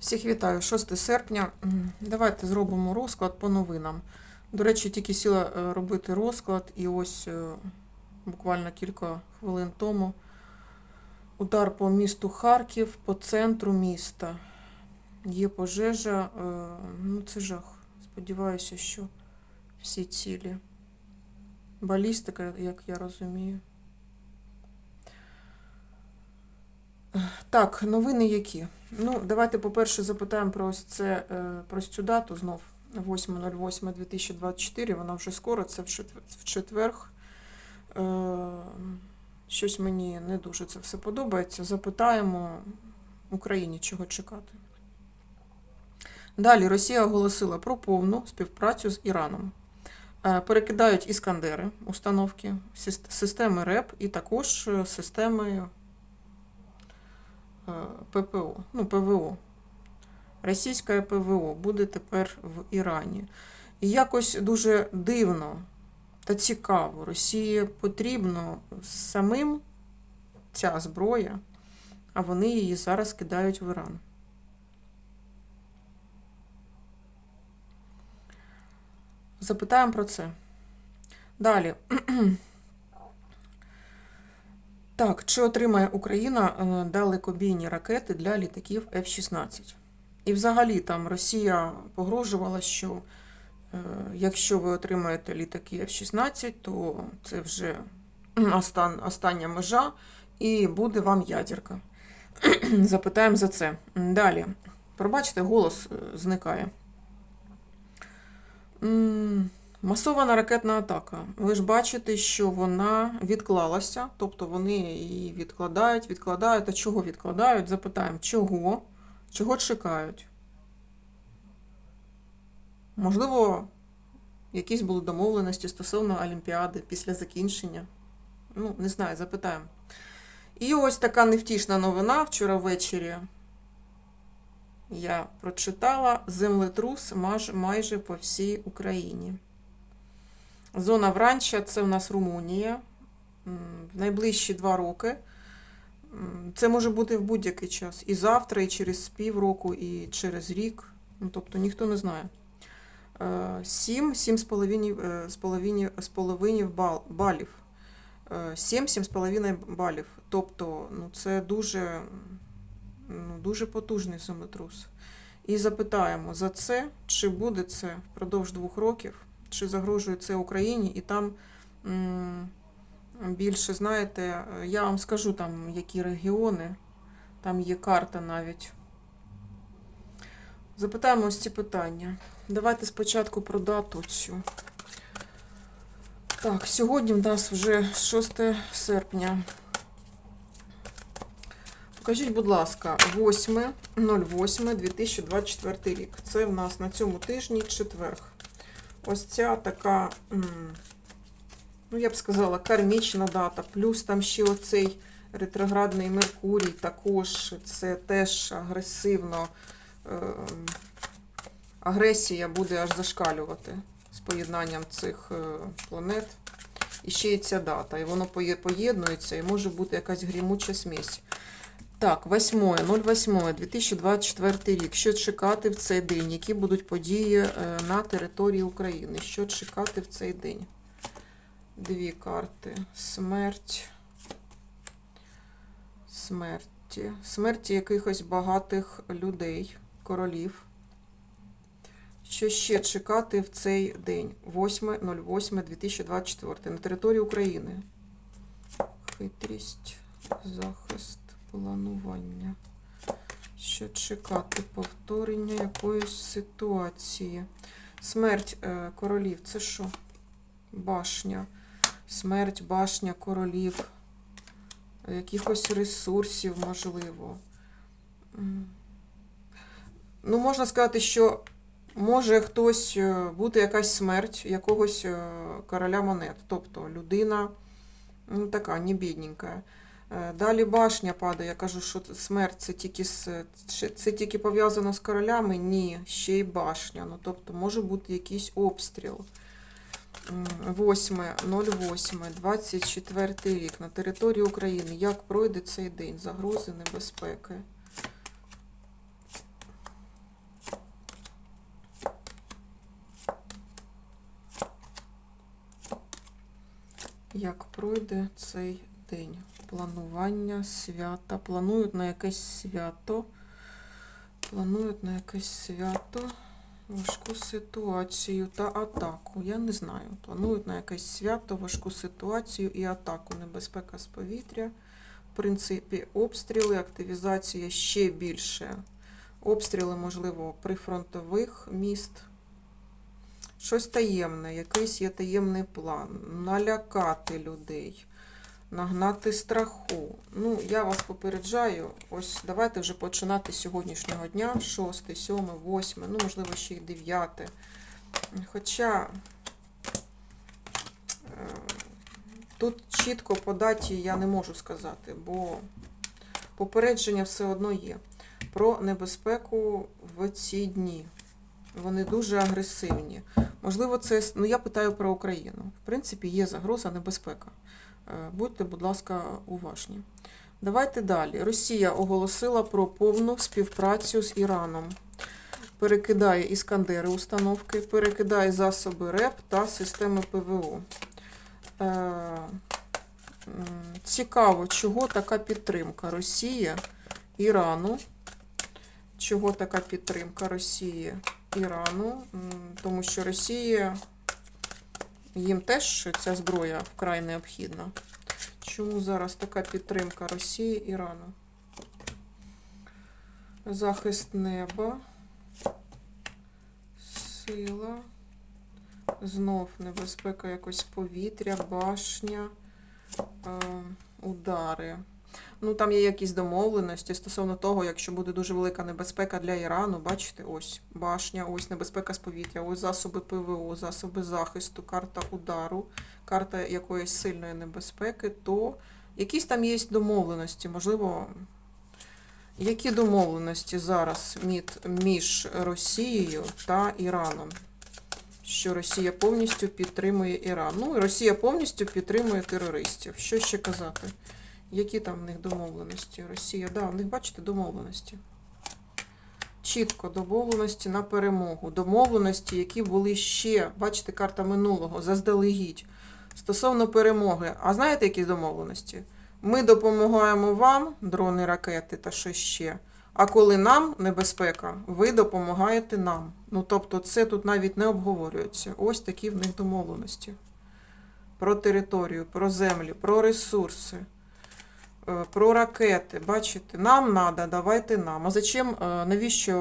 Всіх вітаю, 6 серпня. Давайте зробимо розклад по новинам. До речі, тільки сіла е, робити розклад, і ось е, буквально кілька хвилин тому удар по місту Харків, по центру міста. Є пожежа. е, Ну, це жах. Сподіваюся, що всі цілі. Балістика, як я розумію. Так, новини які? Ну, давайте, по-перше, запитаємо про ось це, е, про цю дату знов. 8.08.2024, вона вже скоро, це в четвер. Е, Щось мені не дуже це все подобається. Запитаємо Україні, чого чекати. Далі Росія оголосила про повну співпрацю з Іраном. Е, Перекидають іскандери установки, системи РЕП і також системи ППО, ну, ПВО. Російське ПВО буде тепер в Ірані. І якось дуже дивно та цікаво. Росії потрібно самим ця зброя, а вони її зараз кидають в Іран. Запитаємо про це. Далі. Так, чи отримає Україна е, далекобійні ракети для літаків F-16? І взагалі там Росія погрожувала, що е, якщо ви отримаєте літаки F-16, то це вже остан, остання межа і буде вам ядерка. Запитаємо за це. Далі. Пробачте, голос е, зникає. Масована ракетна атака. Ви ж бачите, що вона відклалася, тобто вони її відкладають, відкладають. А чого відкладають? Запитаємо, чого? Чого чекають? Можливо, якісь були домовленості стосовно Олімпіади після закінчення. Ну, не знаю, запитаємо. І ось така невтішна новина вчора ввечері. Я прочитала землетрус майже по всій Україні. Зона Вранча це в нас Румунія. В найближчі два роки. Це може бути в будь-який час. І завтра, і через півроку, і через рік. Ну, тобто ніхто не знає. Е, Сім, сім з половинів, е, з половинів, з половинів бал, балів. Е, Сім, сім з половиною балів. Тобто, ну, це дуже, ну, дуже потужний землетрус. І запитаємо за це, чи буде це впродовж двох років, чи загрожує це Україні, і там більше, знаєте, я вам скажу там, які регіони, там є карта навіть. Запитаємо ось ці питання. Давайте спочатку про дату цю. Так, сьогодні в нас вже 6 серпня. Покажіть, будь ласка, 8.08.2024 рік. Це в нас на цьому тижні четверг. Ось ця така, ну я б сказала, кармічна дата. Плюс там ще оцей ретроградний Меркурій також. Це теж агресивно. е, Агресія буде аж зашкалювати з поєднанням цих е, планет. І ще й ця дата. І воно поєднується, і може бути якась грімуча смесь. Так, 8.08.2024 рік. Що чекати в цей день? Які будуть події е, на території України? Що чекати в цей день? Дві карти. Смерть. Смерті. Смерті якихось багатих людей, королів. Що ще чекати в цей день? 8.08.2024 на території України. Хитрість, захист, планування. Що чекати? Повторення якоїсь ситуації. Смерть е, королів. Це що? Башня. Смерть, башня королів. Якихось ресурсів, можливо. Ну, можна сказати, що може хтось е, бути якась смерть якогось е, короля монет. Тобто людина ну, така, не бідненька. Е, далі башня падає. Я кажу, що смерть це тільки це тільки пов'язано з королями. Ні, ще й башня. Ну, Тобто може бути якийсь обстріл. 8.08.24 рік на території України. Як пройде цей день? Загрози небезпеки. Як пройде цей день? Планування свята. Планують на якесь свято. Планують на якесь свято. Важку ситуацію та атаку. Я не знаю. Планують на якесь свято, важку ситуацію і атаку. Небезпека з повітря. В принципі, обстріли, активізація ще більше. Обстріли, можливо, прифронтових міст. Щось таємне, якийсь є таємний план. Налякати людей, нагнати страху. Ну, я вас попереджаю, ось давайте вже починати з сьогоднішнього дня, 6, 7, 8, ну, можливо, ще й 9. Хоча е, тут чітко по даті я не можу сказати, бо попередження все одно є. Про небезпеку в ці дні. Вони дуже агресивні. Можливо, це ну я питаю про Україну. В принципі, є загроза, небезпека. Е, Будьте, будь ласка, уважні. Давайте далі. Росія оголосила про повну співпрацю з Іраном. Перекидає іскандери установки, перекидає засоби РЕП та системи ПВО. Е, Цікаво, чого така підтримка Росії Ірану. Чого така підтримка Росії Ірану? Тому що Росія їм теж ця зброя вкрай необхідна. Чому зараз така підтримка Росії Ірану? Захист неба, сила, знов небезпека якось повітря, башня, е, удари. Ну, там є якісь домовленості стосовно того, якщо буде дуже велика небезпека для Ірану, бачите, ось башня, ось небезпека з повітря, ось засоби ПВО, засоби захисту, карта удару, карта якоїсь сильної небезпеки, то якісь там є домовленості, можливо, які домовленості зараз між Росією та Іраном? Що Росія повністю підтримує Іран. Ну, Росія повністю підтримує терористів. Що ще казати? Які там в них домовленості? Росія, да, в них, бачите, домовленості. Чітко домовленості на перемогу. Домовленості, які були ще, бачите, карта минулого, заздалегідь. Стосовно перемоги. А знаєте, які домовленості? Ми допомагаємо вам, дрони, ракети та що ще. А коли нам небезпека, ви допомагаєте нам. Ну, тобто, це тут навіть не обговорюється. Ось такі в них домовленості. Про територію, про землі, про ресурси. Е, Про ракети, бачите, нам треба, давайте нам. А зачем, е, навіщо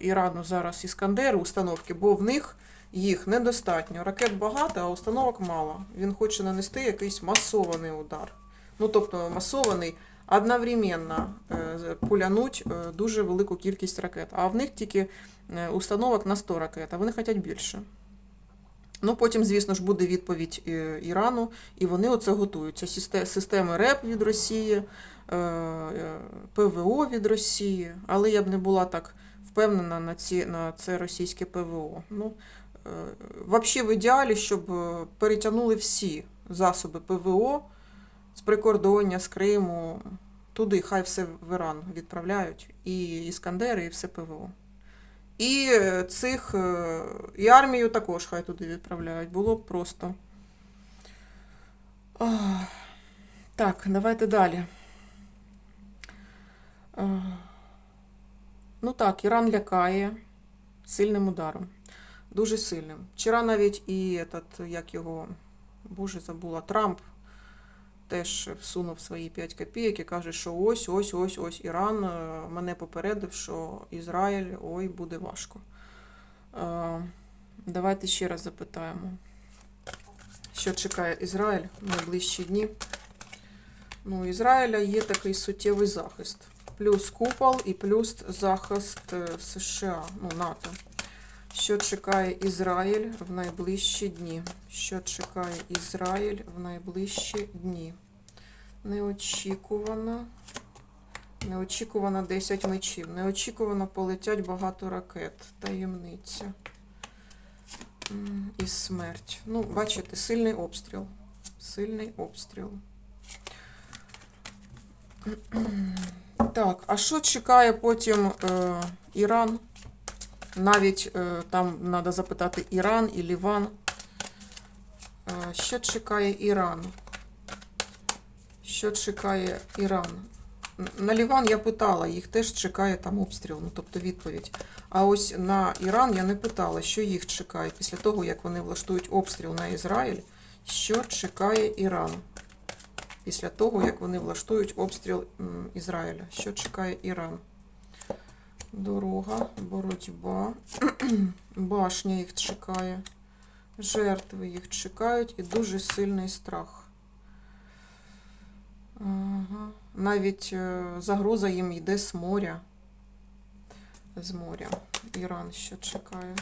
е, Ірану зараз іскандери установки? Бо в них їх недостатньо. Ракет багато, а установок мало. Він хоче нанести якийсь масований удар. Ну, тобто масований, одновременно пулянуть дуже велику кількість ракет. А в них тільки установок на 100 ракет, а вони хочуть більше. Ну, потім, звісно ж, буде відповідь е, Ірану, і вони оце готуються. Системи РЕП від Росії, е, е, ПВО від Росії, але я б не була так впевнена на, ці, на це російське ПВО. Ну, взагалі, в ідеалі, щоб перетягнули всі засоби ПВО з прикордоння, з Криму, туди, хай все в Іран відправляють, і Іскандери, і все ПВО. І е, цих, е, і армію також хай туди відправляють. Було б просто. Так, давайте далі. Ну так, Іран лякає сильним ударом. Дуже сильним. Вчора навіть і этот, як його, боже, забула, Трамп теж всунув свої 5 копійок і каже, що ось, ось, ось, ось Іран е, мене попередив, що Ізраїль, ой, буде важко. Е, Давайте ще раз запитаємо, що чекає Ізраїль в найближчі дні. Ну, у Ізраїля є такий суттєвий захист. Плюс купол і плюс захист е, США, ну, НАТО. Що чекає Ізраїль в найближчі дні? Що чекає Ізраїль в найближчі дні? Неочікувано. Неочікувано 10 мечів. Неочікувано полетять багато ракет. Таємниця. І смерть. Ну, бачите, сильний обстріл. Сильний обстріл. Так, а що чекає потім е, Іран? Навіть е, там треба запитати Іран і Ліван. Е, що чекає Іран Що чекає Іран? На Ліван я питала, їх теж чекає там обстріл, ну тобто відповідь. А ось на Іран я не питала, що їх чекає після того, як вони влаштують обстріл на Ізраїль. Що чекає Іран? Після того, як вони влаштують обстріл Ізраїля. Що чекає Іран? Дорога, боротьба, башня їх чекає, жертви їх чекають і дуже сильний страх. Ага. Навіть е, загроза їм йде з моря. З моря. Іран ще чекає.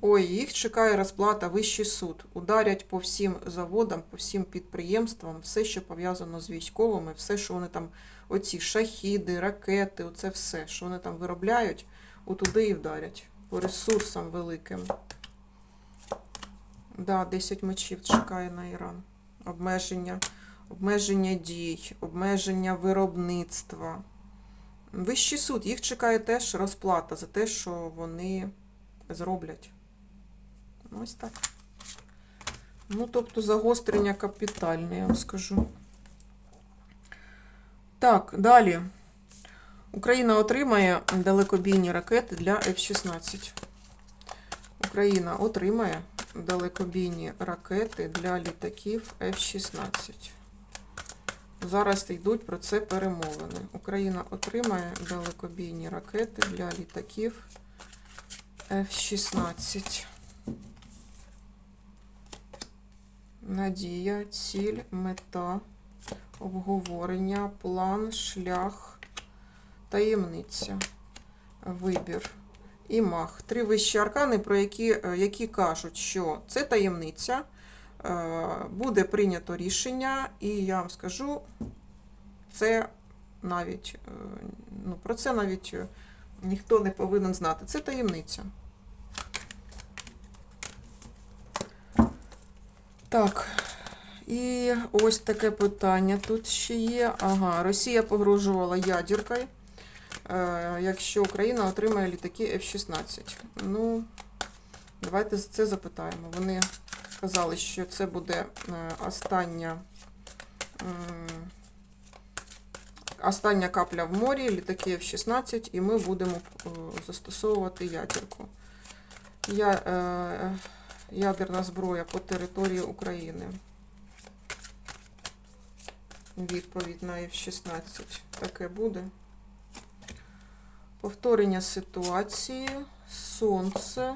Ой, їх чекає розплата Вищий суд. Ударять по всім заводам, по всім підприємствам, все, що пов'язано з військовими, все, що вони там, оці шахіди, ракети, оце все, що вони там виробляють, отуди і вдарять. По ресурсам великим. Да, 10 мечів чекає на Іран. Обмеження, обмеження дій, обмеження виробництва. Вищий суд, їх чекає теж розплата за те, що вони зроблять. Ось так. Ну, тобто загострення капітальне, я вам скажу. Так, далі. Україна отримає далекобійні ракети для F-16. Україна отримає далекобійні ракети для літаків F-16. Зараз йдуть про це перемовини. Україна отримає далекобійні ракети для літаків F-16. Надія, ціль, мета, обговорення, план, шлях, таємниця, вибір і мах. Три вищі аркани, про які, е, які кажуть, що це таємниця, буде прийнято рішення, і я вам скажу, це навіть, е, ну, про це навіть е, ніхто не повинен знати. Це таємниця. Так, і ось таке питання тут ще є. Ага, Росія погрожувала ядеркою, е, якщо Україна отримає літаки F-16. Ну, давайте це запитаємо. Вони сказали, що це буде е, остання, остання капля в морі, літаки F-16, і ми будемо е, застосовувати ядерку. Я, е, ядерна зброя по території України. Відповідь на F-16 таке буде. Повторення ситуації, сонце.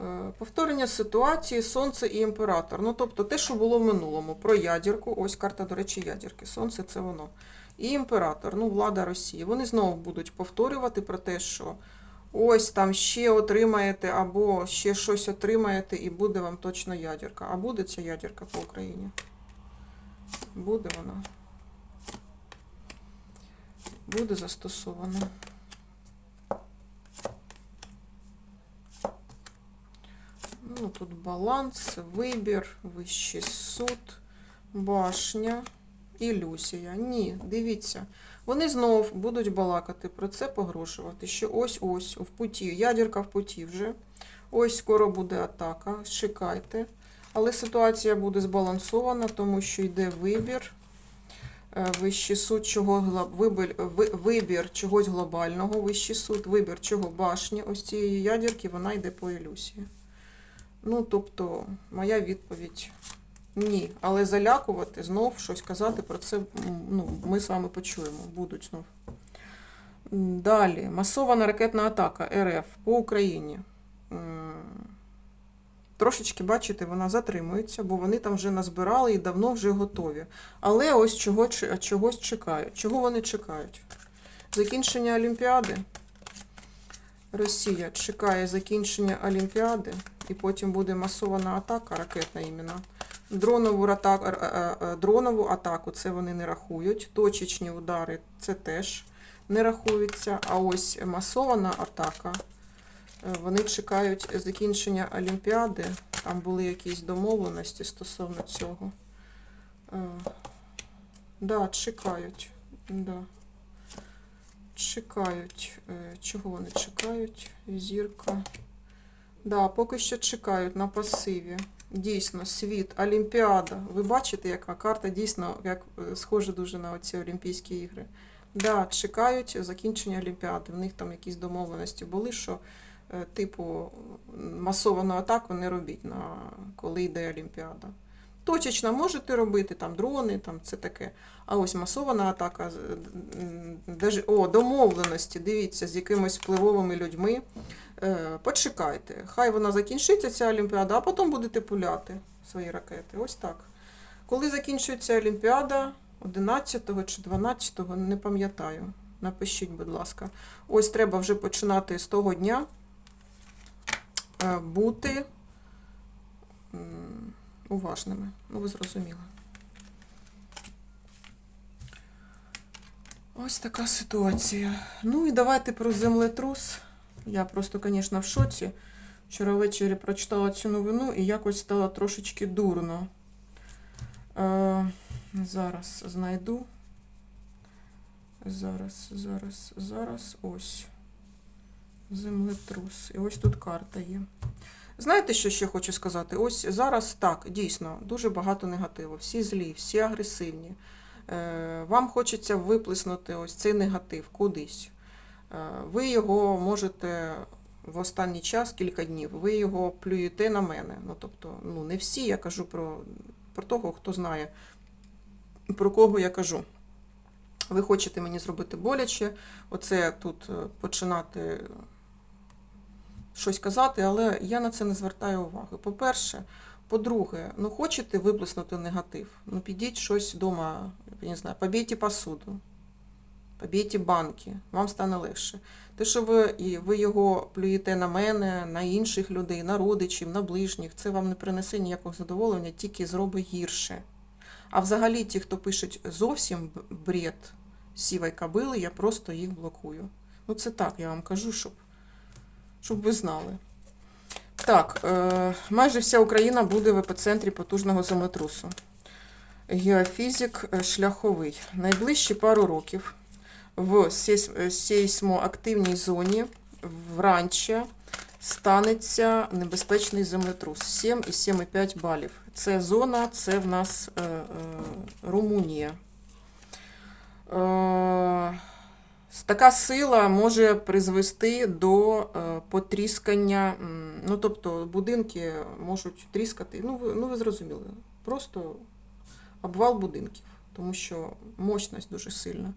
Е, Повторення ситуації, сонце і імператор. Ну, тобто те, що було в минулому. Про ядерку. Ось карта, до речі, ядерки. Сонце це воно. І імператор, ну, влада Росії. Вони знову будуть повторювати про те, що ось там ще отримаєте, або ще щось отримаєте, і буде вам точно ядерка. А буде ця ядерка по Україні? Буде вона. Буде застосована. Ну, тут баланс, вибір, вищий суд, башня, ілюзія. Ні, дивіться. Вони знов будуть балакати про це, погрожувати, що ось-ось в путі, ядерка в путі вже. Ось скоро буде атака, чекайте. Але ситуація буде збалансована, тому що йде вибір. Е, Вищий суд, чого вибір, чогось глобального, вищий суд, вибір чого башні, ось цієї ядерки, вона йде по ілюзії. Ну, тобто, моя відповідь ні. Але залякувати, знов щось казати про це, ну, ми з вами почуємо, будуть знов. Далі. Масована ракетна атака РФ по Україні. Трошечки, бачите, вона затримується, бо вони там вже назбирали і давно вже готові. Але ось чого, чогось чекають. Чого вони чекають? Закінчення Олімпіади. Росія чекає закінчення Олімпіади, і потім буде масована атака, ракетна іменно. Дронову атаку, дронову атаку це вони не рахують. Точечні удари це теж не рахується. А ось масована атака. е, Вони чекають закінчення Олімпіади. Там були якісь домовленості стосовно цього. Е, Да, чекають. Да. Чекають. Е, Чого вони чекають? Зірка. Да, поки що чекають на пасиві. Дійсно, світ, Олімпіада. Ви бачите, яка карта дійсно як е, схожа дуже на оці Олімпійські ігри. Да, чекають закінчення Олімпіади. В них там якісь домовленості були, що е, типу масовану атаку не робіть на коли йде Олімпіада. Точечно можете робити там дрони, там це таке. А ось масована атака, о, домовленості, дивіться, з якимись впливовими людьми. Е, почекайте, хай вона закінчиться, ця Олімпіада, а потім будете пуляти свої ракети. Ось так. Коли закінчується Олімпіада, 11 чи 12, не пам'ятаю. Напишіть, будь ласка. Ось треба вже починати з того дня е, бути уважними. Ну, ви зрозуміли. Ось така ситуація. Ну і давайте про землетрус. Я просто, звісно, в шоці. Вчора ввечері прочитала цю новину і якось стало трошечки дурно. Е, зараз знайду. Зараз, зараз, зараз. Ось. Землетрус. І ось тут карта є. Знаєте, що ще хочу сказати? Ось зараз так, дійсно, дуже багато негативу. Всі злі, всі агресивні. Е, Вам хочеться виплеснути ось цей негатив кудись. Е, Ви його можете в останній час, кілька днів, ви його плюєте на мене. Ну, тобто, ну, не всі, я кажу про, про того, хто знає, про кого я кажу. Ви хочете мені зробити боляче, оце тут е, починати щось казати, але я на це не звертаю уваги. По-перше, по-друге, ну хочете виплеснути негатив, ну підіть щось вдома, я не знаю, побійте посуду, побійте банки, вам стане легше. Те, що ви, ви його плюєте на мене, на інших людей, на родичів, на ближніх, це вам не принесе ніякого задоволення, тільки зробить гірше. А взагалі, ті, хто пишуть зовсім бред сівої кабили, я просто їх блокую. Ну, це так, я вам кажу, щоб, щоб ви знали. Так, е, майже вся Україна буде в епіцентрі потужного землетрусу. Геофізик е, шляховий. Найближчі пару років в е, сейсмоактивній зоні вранче станеться небезпечний землетрус 7 і 7,5 балів. Це зона, це в нас е, е, Румунія. Е, Така сила може призвести до е, потріскання, ну тобто будинки можуть тріскати. Ну ви, ну, ви зрозуміли, просто обвал будинків, тому що мощність дуже сильна.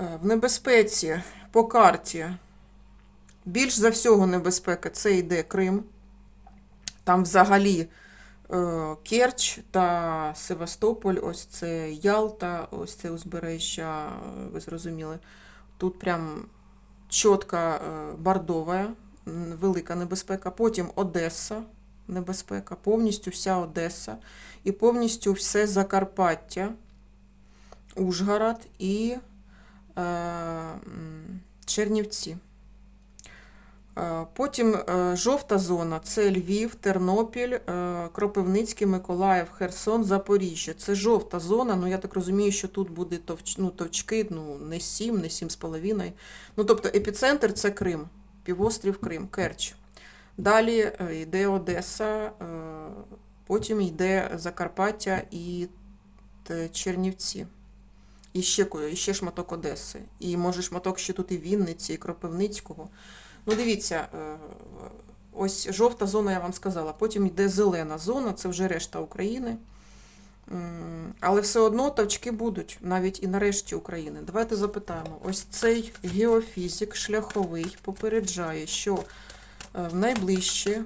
Е, В небезпеці по карті більш за всього небезпека це йде Крим. Там взагалі е, Керч та Севастополь, ось це Ялта, ось це узбережжя, ви зрозуміли. Тут прям чітка е, бордова, велика небезпека. Потім Одеса, небезпека, повністю вся Одеса і повністю все Закарпаття, Ужгород і Чернівці. Е, Потім е, жовта зона це Львів, Тернопіль, е, Кропивницький, Миколаїв, Херсон, Запоріжжя. Це жовта зона. Ну я так розумію, що тут буде товч, ну, товчки, ну не 7, не 7,5. Ну тобто епіцентр це Крим, півострів Крим, Керч. Далі е, йде Одеса, е, потім йде Закарпаття і Чернівці. І ще, і ще шматок Одеси. І може шматок ще тут і Вінниці, і Кропивницького. Ну, дивіться, е, ось жовта зона, я вам сказала. Потім йде зелена зона, це вже решта України. Але все одно тавчки будуть, навіть і нарешті України. Давайте запитаємо. Ось цей геофізик шляховий попереджає, що е, в найближчі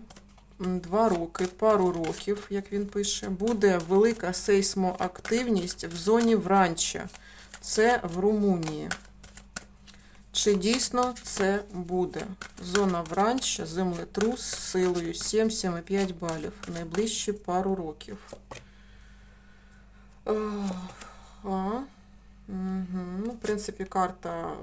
два роки, пару років, як він пише, буде велика сейсмоактивність в зоні Вранча. Це в Румунії. Чи дійсно це буде? Зона Вранча, землетрус з силою 7-7,5 балів. Найближчі пару років. Е, А, угу. Ну, в принципі, карта е,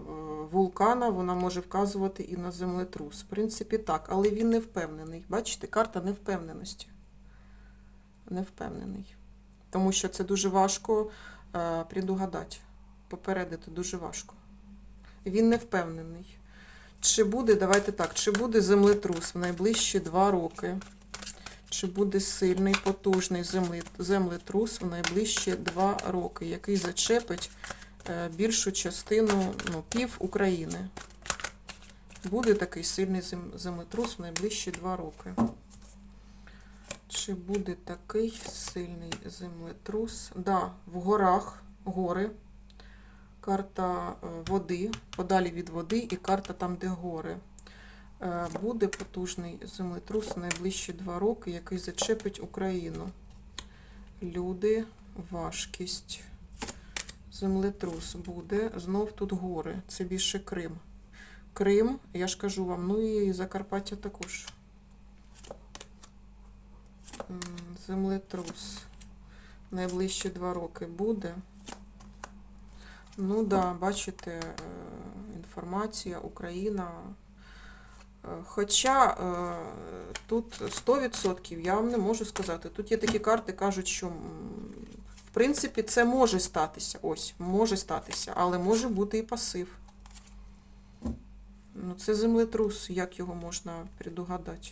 вулкана вона може вказувати і на землетрус. В принципі, так, але він не впевнений. Бачите, карта невпевненості. Не впевнений. Тому що це дуже важко е, предугадати. Попередити дуже важко. Він не впевнений. Чи буде, давайте так, чи буде землетрус в найближчі два роки? Чи буде сильний, потужний землетрус в найближчі два роки, який зачепить е, більшу частину, ну, пів України? Буде такий сильний зем- землетрус в найближчі два роки. Чи буде такий сильний землетрус? Да, в горах гори. Карта е, води, подалі від води, і карта там, де гори. Е, Буде потужний землетрус найближчі два роки, який зачепить Україну. Люди, важкість. Землетрус буде. Знов тут гори. Це більше Крим. Крим, я ж кажу вам, ну і Закарпаття також. Землетрус. Найближчі два роки буде. Ну да, бачите, е, інформація, Україна. Е, Хоча е, тут 100% я вам не можу сказати. Тут є такі карти, кажуть, що в принципі це може статися. Ось, може статися, але може бути і пасив. Ну, це землетрус, як його можна предугадати.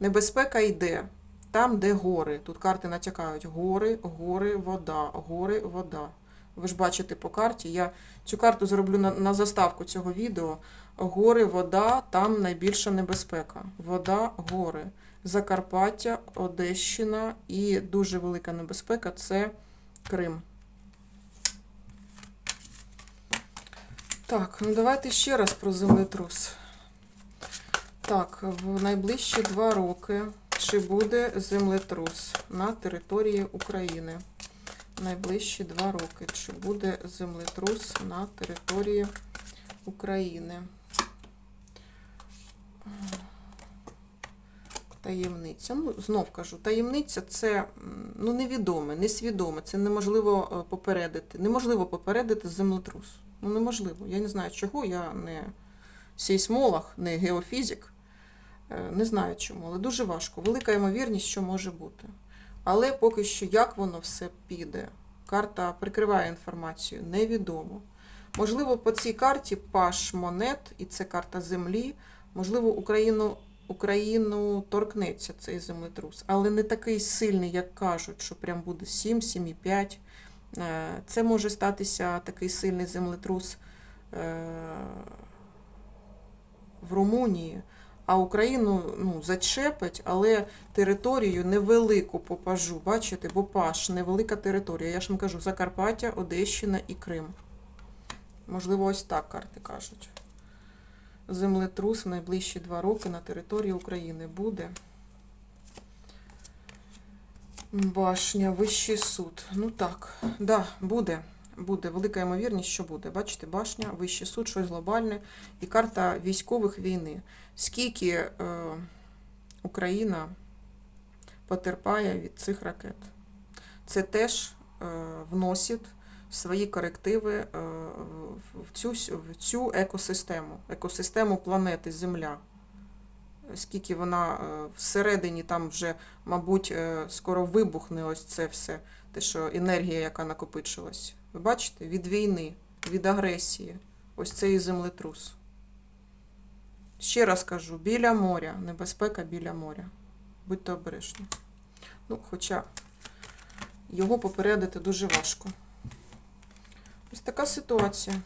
Небезпека йде там, де гори. Тут карти натякають гори, гори, вода, гори, вода. Ви ж бачите по карті. Я цю карту зроблю на, на заставку цього відео. Гори, вода, там найбільша небезпека. Вода, гори. Закарпаття, Одещина і дуже велика небезпека це Крим. Так, ну давайте ще раз про землетрус. Так, в найближчі два роки чи буде землетрус на території України? Найближчі два роки. Чи буде землетрус на території України? Таємниця. Ну, знов кажу, таємниця це ну, невідоме, несвідоме. Це неможливо е, попередити. Неможливо попередити землетрус. Ну, неможливо. Я не знаю чого, я не сейсмолог, не геофізик. Е, Не знаю чому, але дуже важко. Велика ймовірність, що може бути. Але поки що, як воно все піде, карта прикриває інформацію, невідомо. Можливо, по цій карті паш монет, і це карта землі. Можливо, Україну, Україну торкнеться цей землетрус, але не такий сильний, як кажуть, що прям буде 7, 7,5. Е, Це може статися такий сильний землетрус е, в Румунії, а Україну ну, зачепить, але територію невелику по пажу. Бачите, бо паш невелика територія. Я ж вам кажу, Закарпаття, Одещина і Крим. Можливо, ось так карти кажуть. Землетрус в найближчі два роки на території України буде. Башня, вищий суд. Ну так, да, буде. Буде. Велика ймовірність, що буде. Бачите, башня, вищий суд, щось глобальне. І карта військових війни. Скільки е, Україна потерпає від цих ракет? Це теж е, вносить свої корективи е, в- цю, в цю екосистему, екосистему планети Земля. Скільки вона е, всередині там вже, мабуть, е, скоро вибухне ось це все, те, що енергія, яка накопичилась. Ви бачите, від війни, від агресії. Ось цей землетрус. Ще раз кажу, біля моря, небезпека біля моря. Будьте обережні. Ну, хоча його попередити дуже важко. Ось така ситуація.